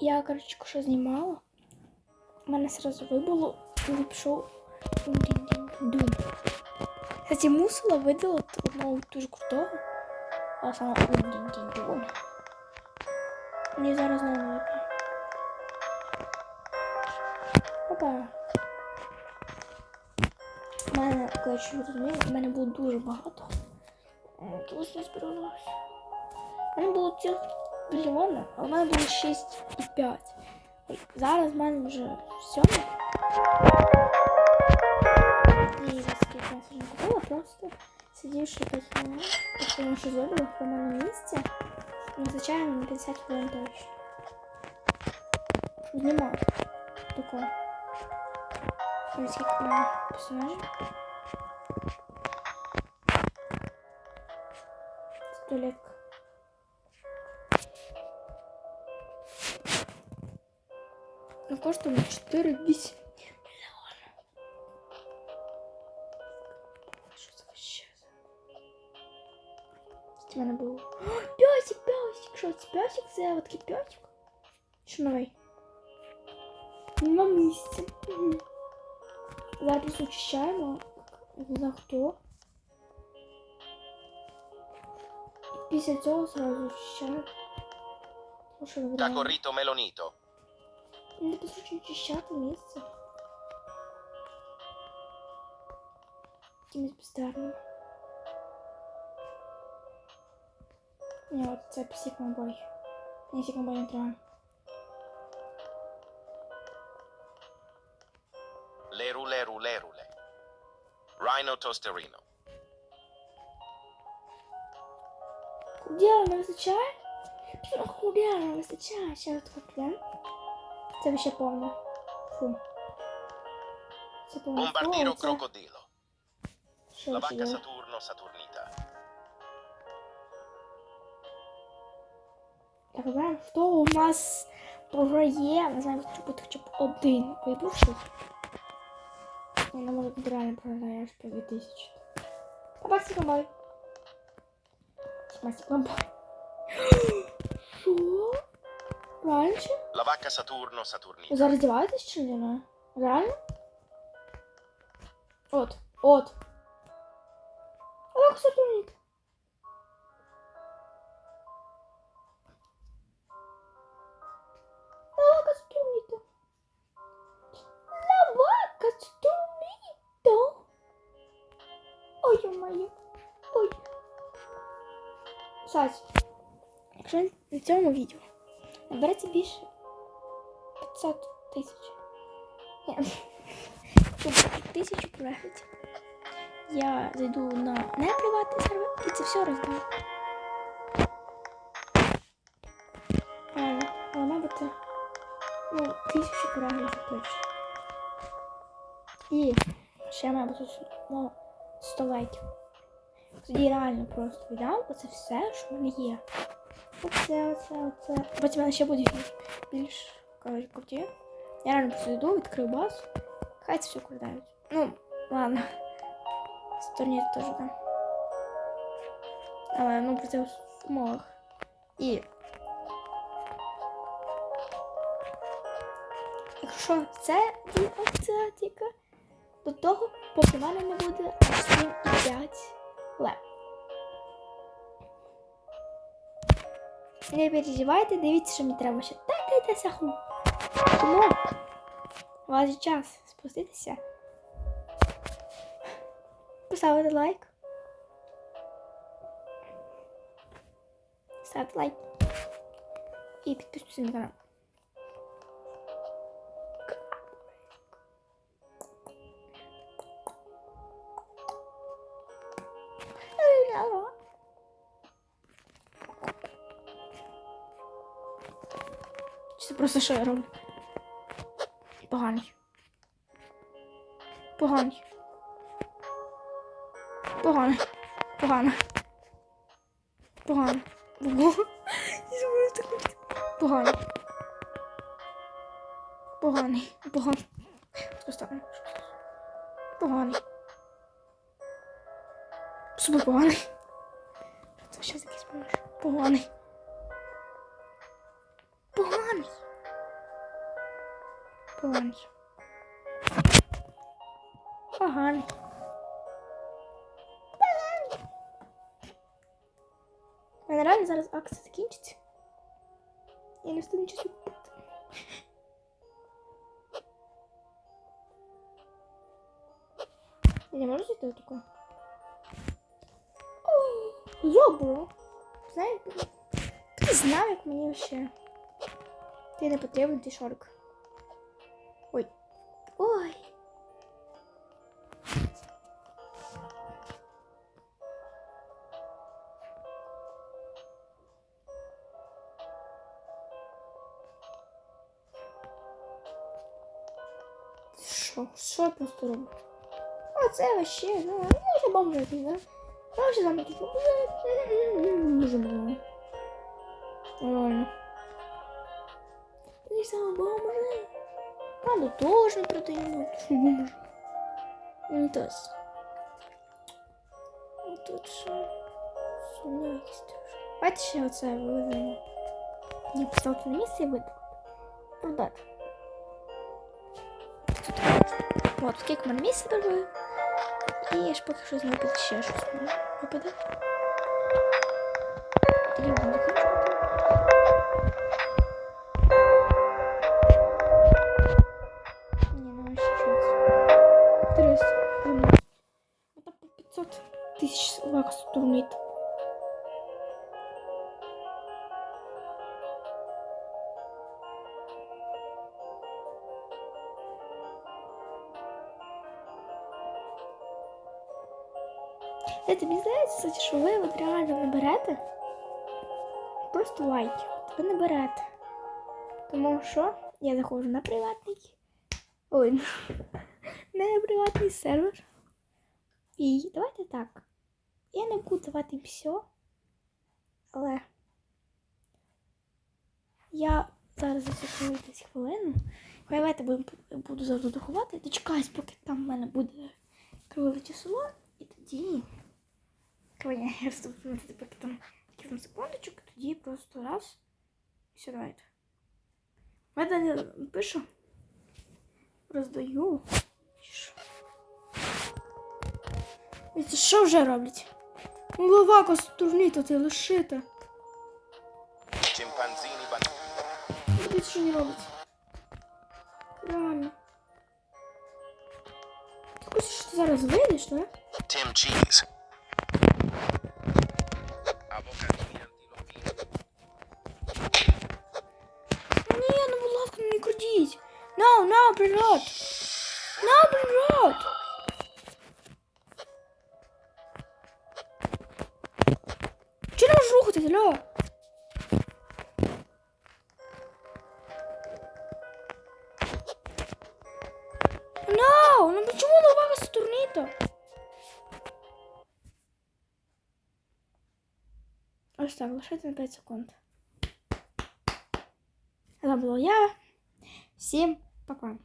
я, коротше, що знімала, у мене сразу вибуло і пішов дум. Кстати, мусила видала одного дуже крутого, а саме дум. Мені зараз не видно. Опа. У мене, коротше, ви розумієте, у мене було дуже багато. Ось не збиралося. У мене було цілих мільйони, а у мене було 6,5. Ой, Зараз в мене вже 7. І за скільки я сьогодні купила, просто сидівши 5 хвилин, тому що зробила в мене місце. Ну, звичайно, на 50 хвилин точно. Знімаю. Тако. Ось скільки в мене персонажів. Столик. Коштує 4-8 мільйона. Що це вообще? Це в мене було. Пьосик, пьосик! Що це пьосик? Це от такий пьосик? Що новий? На місці. Мгм. Зараз очищаємо. Не знаю хто. І після цього зразу очищаємо. Що вибираємо. Corrito Melonito. Не по суті місце. Якимось бездарним. Ні, от це психмобой. Ні, психмобой не треба. Lerule rulerule. Rhino Tosterino. Куділа не вистачає? Куділа не вистачає. Ще раз куплю. Це ще повне. Фу. Це повне. Фу, це- crocodilo. Що La vacca? Saturno Saturnita. Так, знаємо, хто у нас програє, не знаю, хоча б хоча б один вибувший. Я не можу бути реально програє аж 5 тисяч. Побачите комбой. Смасі комбой. Що? Раніше? La vacca Saturno Saturnita. Ви зараз здіваєтесь чи ні? Реально? От, от. А як сатурніт? Лавака сатурніта. Лавака сатурніта. Ой, моє. Ой. Сась, якщо на цьому відео Набереться більше 500 тисяч. Тисячу переглядів. Я зайду на неприватний сервер і це все роздам. Але, мабуть, ну, тисячу переглядів точно. І ще мабуть ну, 100 лайків. Тоді реально просто віддам оце все, що в мене є. Оце, оце, оце. Потім мене ще буде більш коротше, круті. Я реально просто йду, відкрию базу. Хай це все кидають. Ну, ладно. Стороні теж дам. Але ну про це в умовах. І. Якщо це акція тільки до того, поки в мене не буде аж 7,5 лев. Не переживайте, дивіться, що мені треба ще. Дайте саху. Тому у вас час спуститися. Поставити лайк. Ставте лайк. І підписуйтесь на канал. Просто що я роблю? Поганий. Поганий. Погано. Погано. Погано. Погано. Поганий. Поганий. Поставимо. Поганий. Супер поганий. Це ще якийсь. Поганий. Поганий. Поганий. Поганий. У зараз акція закінчиться. Я не встигну нічого купити. Не можу зайти таку? Йобу! Знаєте, ти знав, як мені ще. Ти не потрібен, ти шорик. Що? Що я просто роблю? А це вообще, ну, я вже бомжу, да? Я вже там якісь Дуже мало. Нормально. Ти саме бомжи. Правда, теж не продаємо, що бомжи. Ну, то есть. Ну, Тут що? Сумно якісь трошки. Давайте ще оце виведемо. Я поставити на місце і видати. Продати. Тут. От, скільки в мене місце дорогою. І я ж поки що з ще щось випаде. Тоді Знаєте, мені здається, що ви от реально не. Просто лайки. Ви не. Тому що я заходжу на приватний. Ой, не приватний сервер. І давайте так. Я не буду давати все. Але я зараз засікую десь хвилину. Давайте буду завжди доховати. Дочекаюсь, поки там в мене буде криве число. І тоді. Коли я вступлю, поки там тільки там секундочок, тоді просто раз. І все, давайте. Я далі пишу. Роздаю. І це що вже роблять? Ну, ловака ти. Chimpanzini ban- Дивіться, що не робить. Реально. Ти хочеш, що ти зараз вийдеш, так? Tim Cheese. Наоборот. Наоборот. Чего не можешь рухать, алло? No, ну почему лава Сатурнита? Ось так, лишайте на 5 секунд. Це була я. Всім пока.